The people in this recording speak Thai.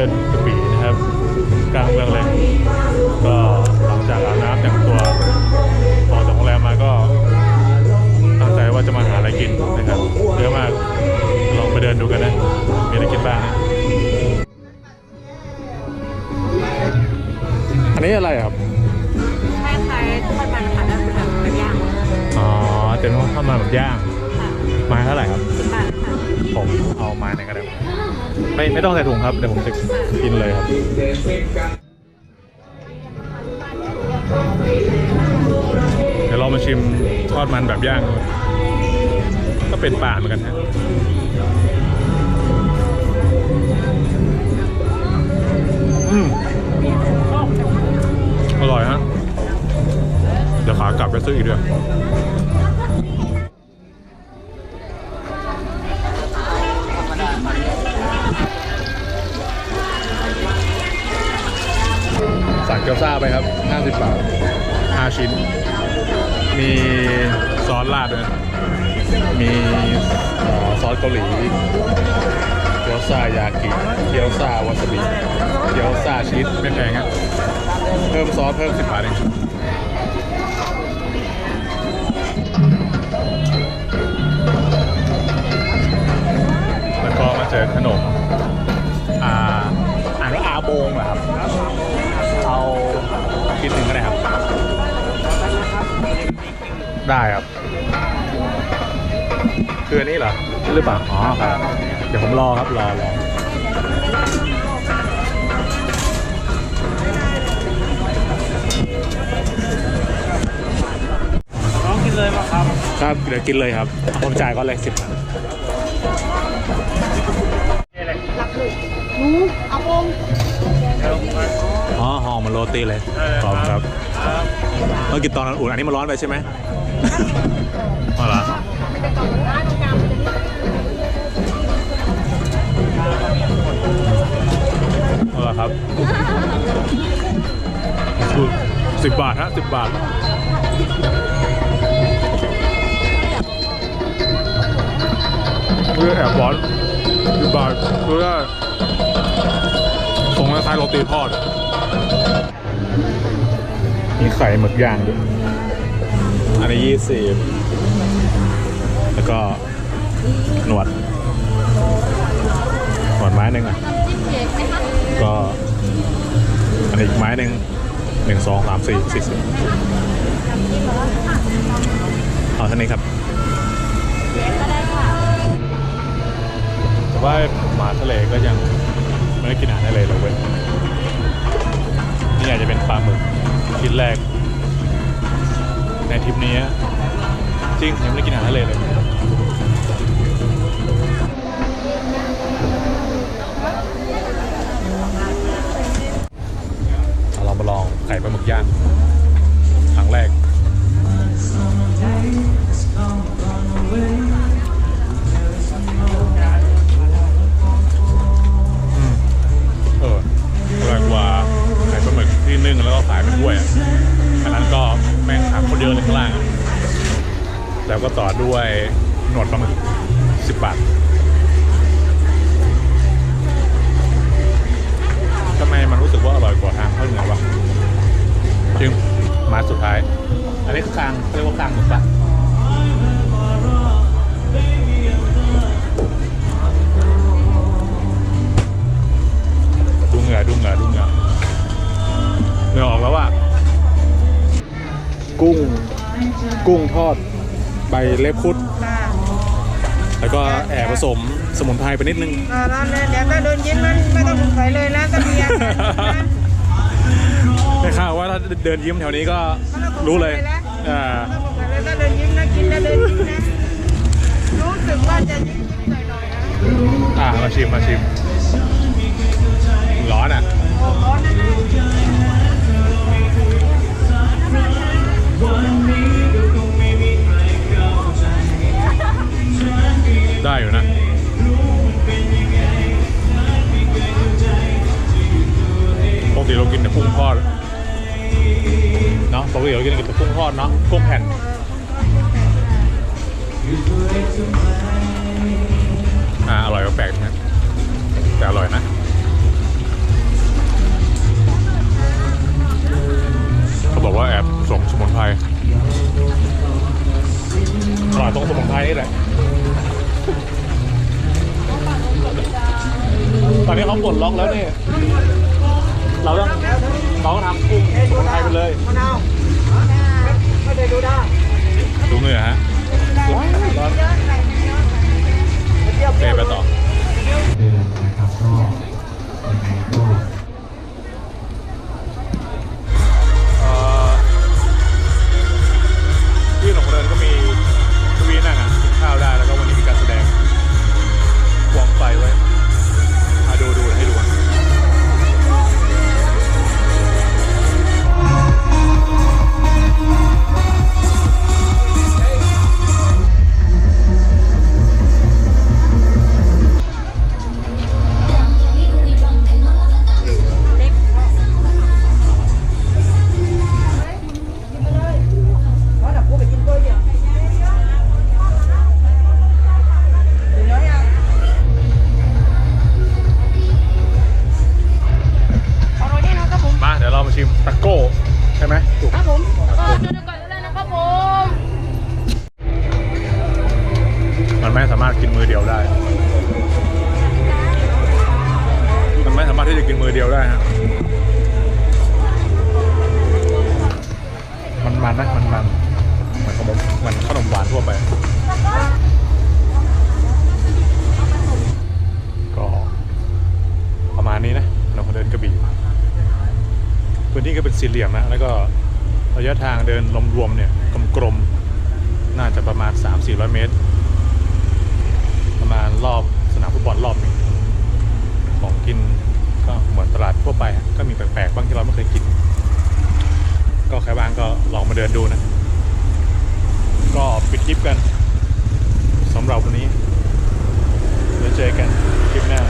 ดินกระบี่นะครับกลางเมืองเลยก็หลังจากอาบน้ำแต่งตัวออกจากโรงแรมมาก็ตั้งใจว่าจะมาหาอะไรกินนะครับเยอะมากลองไปเดินดูกันนะมีอะไรกินบ้างนะอันนี้อะไรครับคล้ายๆทอดมันค่ะแล้วคือแบบเป็นย่างอ๋อเป็นข้าวมันแบบย่างค่ะไม้เท่าไหร่ครับสิบบาทค่ะ ผมเอาม้ไหนก็ได้ไม่ไม่ต้องใส่ถุงครับ เดี๋ยวผมจะกินเลยครับ เดี๋ยวเรามาชิมทอดมันแบบย่าง ก็เป็นป่าเหมือนกันฮะอืมอร่อยฮะ เดี๋ยวขากลับไปซื้ออีกด้วย กี๊ยวซาไปครับ 50 บาท 5 ชิ้น มีซอสราดด้วย มีซอสเกาหลี เกี๊ยวซายากิ เกี๊ยวซาวาซาบิ เกี๊ยวซาชีสไม่แพงฮะเพิ่มซอสเพิ่ม 10 บาทเอง ได้ครับ คืออันนี้เหรอ หรือเปล่า อ๋อครับ เดี๋ยวผมรอครับ รอรอน้องกินเลยป่ะครับ ครับ เดี๋ยวกินเลยครับ ผมจ่ายก็เลยสิบบาทเอาปงอ๋อหอมเหมันโรตีเลยขอบคุณครับ เมื่อกี้ตอนนั้นอุ่นอันนี้มันร้อนไปใช่ไหมอ๋อเหรอเอาละครับสิบบาทฮะสิบบาทเพื่อแอบร้อนสิบบาทเพื่อทรงคล้ายๆโรตีทอด มีไข่หมึกย่างด้วย อันนี้ยี่สิบแล้วก็หนวด หนวดไม้หนึ่งอะ ก็อันนี้อีกไม้หนึ่งหนึ่งสองสามสี่สี่สิบเอาเท่านี้ครับแต่ว่าหมาทะเลก็ยังไม่ได้กินอาหารทะเลเลยเว้ยนี่อาจจะเป็นปลาหมึก นแรก ในทริปนี้ จริงยังไม่ได้กินอาหารทะเลเลยเรามาลองไข่ปลาหมึกย่าง นึ่งแล้วก็ขายเป็นถ้วยอะอันนั้นก็แม่งขายคนเดียวเลยข้างล่างอะแล้วก็ต่อด้วยหนวดปลาหมึกสิบบาททำไมมันรู้สึกว่าอร่อยกว่าทางภาคเหนือวะจริงมาสุดท้าย อันนี้คือคางเรียกว่าคางหมึกปะดูเหงื่อดูเหงื่อดูเหงื่อเห งื่อออกแล้วว่ากุ้ง กุ้งทอด ใบเล็บคุดค่ะแล้วก็แอบผสมสมุนไพรไปนิดนึง อ่าแล้วเนี่ยเดี๋ยวถ้าโดนยิ้มนั้นไม่ต้องสงสัยเลยนะก็มีอาการนะได้ข่าวว่าถ้าเดินยิ้มแถวนี้ก็รู้เลย อ่า ไม่ต้องสงสัยเลยถ้าเดินยิ้มนะกินแล้วเดินยิ้มนะรู้สึกว่าจะยิ้มยิ้มหน่อยๆนะอ่ามาชิมมาชิม ร้อนอะ โอ้ร้อนนะ ติเรากินแต่กุ้งทอดเนาะปกติเรากินแต่กุ้งทอดเนาะกุ้งแผ่นอ่าอร่อยก็แปลกนะแต่อร่อยนะเขาบอกว่าแอบสมสมุนไพรอร่อยตรงสมุนไพรนี่แหละตอนนี้เขาปลดล็อกแล้วเนี่ย เราต้องเราต้องทำกุ้งสมุนไทยไปเลยมะนาวไม่ได้ดูได้ดูเหงื่อฮะร้อนเคไปต่อ ที่จะกินมือเดียวได้ฮะมันมันนะมันมันเหมือนขนมเหมันขนมหวานทั่วไปก็ประมาณนี้นะเราเดินกระบี่พื้นที่ก็เป็นสี่เหลี่ยมนะแล้วก็ระยะทางเดินรวมๆเนี่ยกลมๆน่าจะประมาณ 3-400 เมตร ประมาณรอบสนามฟุตบอลรอบหนึงของกิน ก็เหมือนตลาดทั่วไปก็มีแปลกๆบ้างที่เราไม่เคยกิน ก็ใครบ้างก็ลองมาเดินดูนะ ก็ปิดคลิปกันสำหรับวันนี้เดี๋ยวเจอกันคลิปหน้า